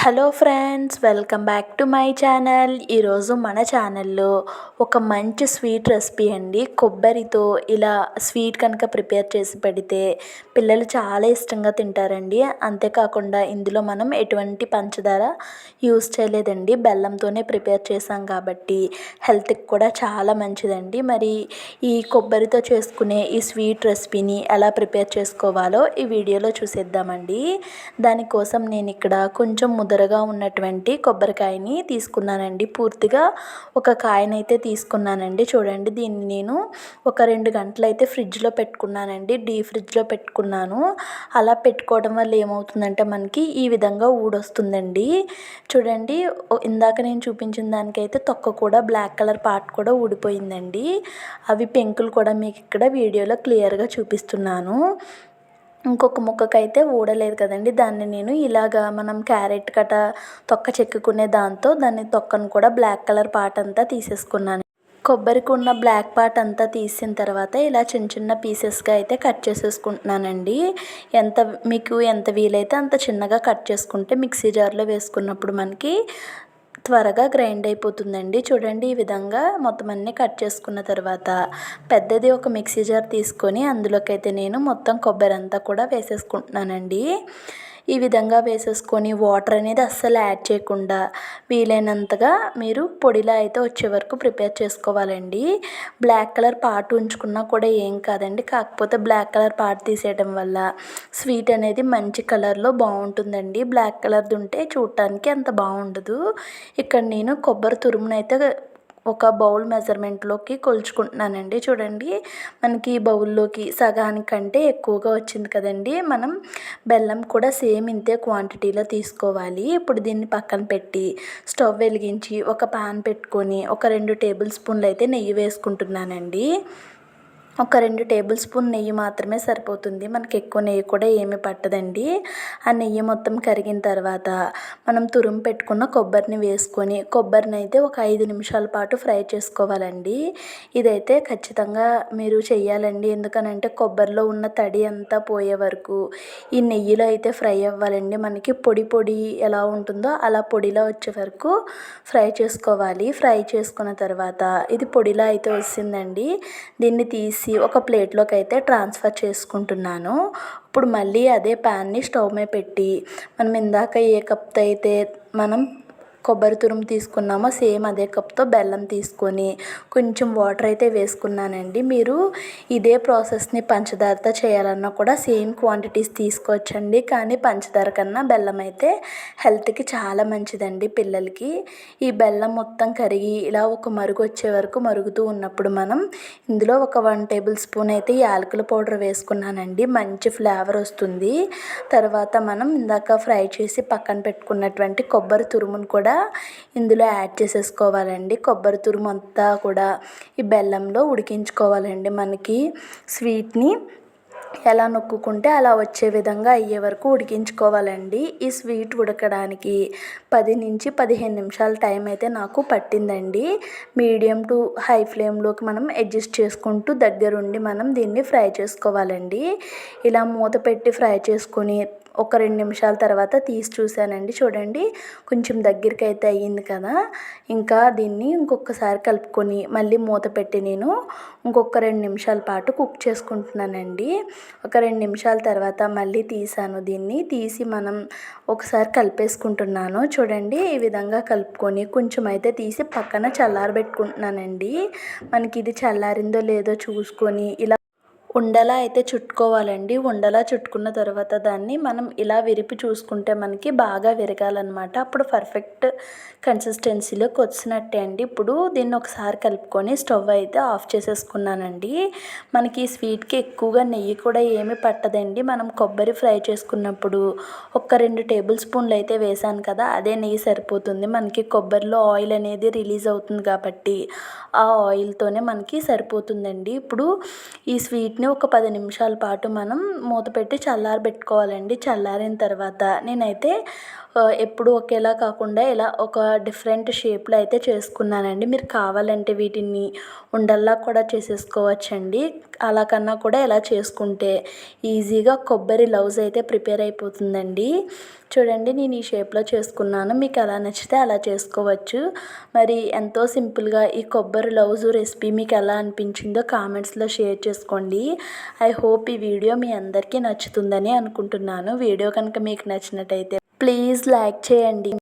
Hello friends welcome back to my channel. ఈరోజు మన ఛానల్లో ఒక మంచి స్వీట్ రెసిపీ అండి. కొబ్బరితో ఇలా స్వీట్ కనుక ప్రిపేర్ చేసి పెడితే పిల్లలు చాలా ఇష్టంగా తింటారండి. అంతేకాకుండా ఇందులో మనం ఎటువంటి పంచదార యూస్ చేయలేదండి. బెల్లంతోనే ప్రిపేర్ చేసాం కాబట్టి హెల్త్కి కూడా చాలా మంచిదండి. మరి ఈ కొబ్బరితో చేసుకునే ఈ స్వీట్ రెసిపీని ఎలా ప్రిపేర్ చేసుకోవాలో ఈ వీడియోలో చూసేద్దామండి. దానికోసం నేను ఇక్కడ కొంచెం ముదరగా ఉన్నటువంటి కొబ్బరికాయని తీసుకున్నానండి. పూర్తిగా ఒక కాయనైతే తీసుకున్నానండి. చూడండి దీన్ని నేను ఒక రెండు గంటలు అయితే ఫ్రిడ్జ్లో పెట్టుకున్నానండి. డీ ఫ్రిడ్జ్లో పెట్టుకున్నాను. అలా పెట్టుకోవడం వల్ల ఏమవుతుందంటే మనకి ఈ విధంగా ఊడొస్తుందండి. చూడండి ఇందాక నేను చూపించిన దానికైతే తొక్క కూడా బ్లాక్ కలర్ పార్ట్ కూడా ఊడిపోయిందండి. అవి పెంకులు కూడా మీకు ఇక్కడ వీడియోలో క్లియర్గా చూపిస్తున్నాను. ఇంకొక ముక్కకైతే ఊడలేదు కదండి. దాన్ని నేను ఇలాగా మనం క్యారెట్ కట తొక్క చెక్కుకునే దాంతో దాన్ని తొక్కను కూడా బ్లాక్ కలర్ పార్ట్ అంతా తీసేసుకున్నాను. కొబ్బరికి ఉన్న బ్లాక్ పార్ట్ అంతా తీసిన తర్వాత ఇలా చిన్న చిన్న పీసెస్గా అయితే కట్ చేసేసుకుంటున్నానండి. ఎంత మీకు ఎంత వీలైతే అంత చిన్నగా కట్ చేసుకుంటే మిక్సీ జార్లో వేసుకున్నప్పుడు మనకి త్వరగా గ్రైండ్ అయిపోతుందండి. చూడండి ఈ విధంగా మొత్తం అన్నీ కట్ చేసుకున్న తర్వాత పెద్దది ఒక మిక్సీ జార్ తీసుకొని అందులోకి అయితే నేను మొత్తం కొబ్బరి అంతా కూడా వేసేసుకుంటున్నానండి. ఈ విధంగా వేసేసుకొని వాటర్ అనేది అస్సలు యాడ్ చేయకుండా వీలైనంతగా మీరు పొడిలా అయితే వచ్చే వరకు ప్రిపేర్ చేసుకోవాలండి. బ్లాక్ కలర్ పార్ట్ ఉంచుకున్నా కూడా ఏం కాదండి. కాకపోతే బ్లాక్ కలర్ పార్ట్ తీసేయడం వల్ల స్వీట్ అనేది మంచి కలర్లో బాగుంటుందండి. బ్లాక్ కలర్ది ఉంటే చూడటానికి అంత బాగుండదు. ఇక్కడ నేను కొబ్బరి తురుమునైతే ఒక బౌల్ మెజర్మెంట్లోకి కొలుచుకుంటున్నానండి. చూడండి మనకి బౌల్లోకి సగానికంటే ఎక్కువగా వచ్చింది కదండి. మనం బెల్లం కూడా సేమ్ ఇంతే క్వాంటిటీలో తీసుకోవాలి. ఇప్పుడు దీన్ని పక్కన పెట్టి స్టవ్ వెలిగించి ఒక పాన్ పెట్టుకొని ఒక రెండు టేబుల్ స్పూన్లు అయితే నెయ్యి వేసుకుంటున్నానండి. ఒక రెండు టేబుల్ స్పూన్ నెయ్యి మాత్రమే సరిపోతుంది. మనకి ఎక్కువ నెయ్యి కూడా ఏమీ పట్టదండి. ఆ నెయ్యి మొత్తం కరిగిన తర్వాత మనం తురుము పెట్టుకున్న కొబ్బరిని వేసుకొని కొబ్బరిని అయితే ఒక ఐదు నిమిషాల పాటు ఫ్రై చేసుకోవాలండి. ఇదైతే ఖచ్చితంగా మీరు చేయాలండి ఎందుకనంటే కొబ్బరిలో ఉన్న తడి అంతా పోయే వరకు ఈ నెయ్యిలో అయితే ఫ్రై అవ్వాలండి. మనకి పొడి పొడి ఎలా ఉంటుందో అలా పొడిలా వచ్చే వరకు ఫ్రై చేసుకోవాలి. ఫ్రై చేసుకున్న తర్వాత ఇది పొడిలా అయితే వస్తుందండి. దీన్ని తీసి తీసి ఒక ప్లేట్లోకి అయితే ట్రాన్స్ఫర్ చేసుకుంటున్నాను. ఇప్పుడు మళ్ళీ అదే ప్యాన్ని స్టవ్ మీద పెట్టి మనం ఇందాక ఏ కప్తో అయితే మనం కొబ్బరి తురుము తీసుకున్నామో సేమ్ అదే కప్తో బెల్లం తీసుకొని కొంచెం వాటర్ అయితే వేసుకున్నానండి. మీరు ఇదే ప్రాసెస్ని పంచదారతో చేయాలన్నా కూడా సేమ్ క్వాంటిటీస్ తీసుకోవచ్చండి. కానీ పంచదార కన్నా బెల్లం అయితే హెల్త్కి చాలా మంచిదండి పిల్లలకి. ఈ బెల్లం మొత్తం కరిగి ఇలా ఒక మరుగు వచ్చే వరకు మరుగుతూ ఉన్నప్పుడు మనం ఇందులో ఒక వన్ టేబుల్ స్పూన్ అయితే యాలకుల పౌడర్ వేసుకున్నానండి. మంచి ఫ్లేవర్ వస్తుంది. తర్వాత మనం ఇందాక ఫ్రై చేసి పక్కన పెట్టుకున్నటువంటి కొబ్బరి తురుమును కూడా ఇందులో యాడ్ చేసేసుకోవాలండి. కొబ్బరి తురుము అంతా కూడా ఈ బెల్లంలో ఉడికించుకోవాలండి. మనకి స్వీట్ని ఎలా నొక్కుకుంటే అలా వచ్చే విధంగా అయ్యే వరకు ఉడికించుకోవాలండి. ఈ స్వీట్ ఉడకడానికి పది నుంచి పదిహేను నిమిషాల టైం అయితే నాకు పట్టిందండి. మీడియం టు హై ఫ్లేమ్లోకి మనం అడ్జస్ట్ చేసుకుంటూ దగ్గరుండి మనం దీన్ని ఫ్రై చేసుకోవాలండి. ఇలా మూత పెట్టి ఫ్రై చేసుకొని ఒక రెండు నిమిషాల తర్వాత తీసి చూశానండి. చూడండి కొంచెం దగ్గరికి అయితే అయ్యింది కదా. ఇంకా దీన్ని ఇంకొకసారి కలుపుకొని మళ్ళీ మూత పెట్టి నేను ఇంకొక రెండు నిమిషాల పాటు కుక్ చేసుకుంటున్నానండి. ఒక రెండు నిమిషాల తర్వాత మళ్ళీ తీసాను దీన్ని. తీసి మనం ఒకసారి కలిపేసుకుంటున్నాను. చూడండి ఈ విధంగా కలుపుకొని కొంచెం అయితే తీసి పక్కన చల్లారబెట్టుకుంటున్నానండి. మనకి ఇది చల్లారిందో లేదో చూసుకొని ఇలా ఉండలా అయితే చుట్టుకోవాలండి. ఉండలా చుట్టుకున్న తర్వాత దాన్ని మనం ఇలా విరిపి చూసుకుంటే మనకి బాగా విరగాలన్నమాట. అప్పుడు పర్ఫెక్ట్ కన్సిస్టెన్సీలోకి వచ్చినట్టే అండి. ఇప్పుడు దీన్ని ఒకసారి కలుపుకొని స్టవ్ అయితే ఆఫ్ చేసేసుకున్నానండి. మనకి ఈ స్వీట్కి ఎక్కువగా నెయ్యి కూడా ఏమి పట్టదండి. మనం కొబ్బరి ఫ్రై చేసుకున్నప్పుడు ఒక రెండు టేబుల్ స్పూన్లు అయితే వేసాను కదా అదే నెయ్యి సరిపోతుంది. మనకి కొబ్బరిలో ఆయిల్ అనేది రిలీజ్ అవుతుంది కాబట్టి ఆ ఆయిల్తోనే మనకి సరిపోతుందండి. ఇప్పుడు ఈ స్వీట్ వీటిని ఒక పది నిమిషాల పాటు మనం మూత పెట్టి చల్లారబెట్టుకోవాలండి. చల్లారిన తర్వాత నేనైతే ఎప్పుడు ఒకేలా కాకుండా ఇలా ఒక డిఫరెంట్ షేప్లో అయితే చేసుకున్నానండి. మీరు కావాలంటే వీటిని ఉండల్లా కూడా చేసేసుకోవచ్చండి. అలా కన్నా కూడా ఇలా చేసుకుంటే ఈజీగా కొబ్బరి లవ్స్ అయితే ప్రిపేర్ అయిపోతుందండి. చూడండి నేను ఈ షేప్లో చేసుకున్నాను. మీకు ఎలా నచ్చితే అలా చేసుకోవచ్చు. మరి ఎంతో సింపుల్గా ఈ కొబ్బరి లవ్స్ రెసిపీ మీకు ఎలా అనిపించిందో కామెంట్స్లో షేర్ చేసుకోండి. ఐ హోప్ ఈ వీడియో మీ అందరికీ నచ్చుతుందని అనుకుంటున్నాను. వీడియో కనుక మీకు నచ్చినట్టయితే ప్లీజ్ లైక్ చేయండి.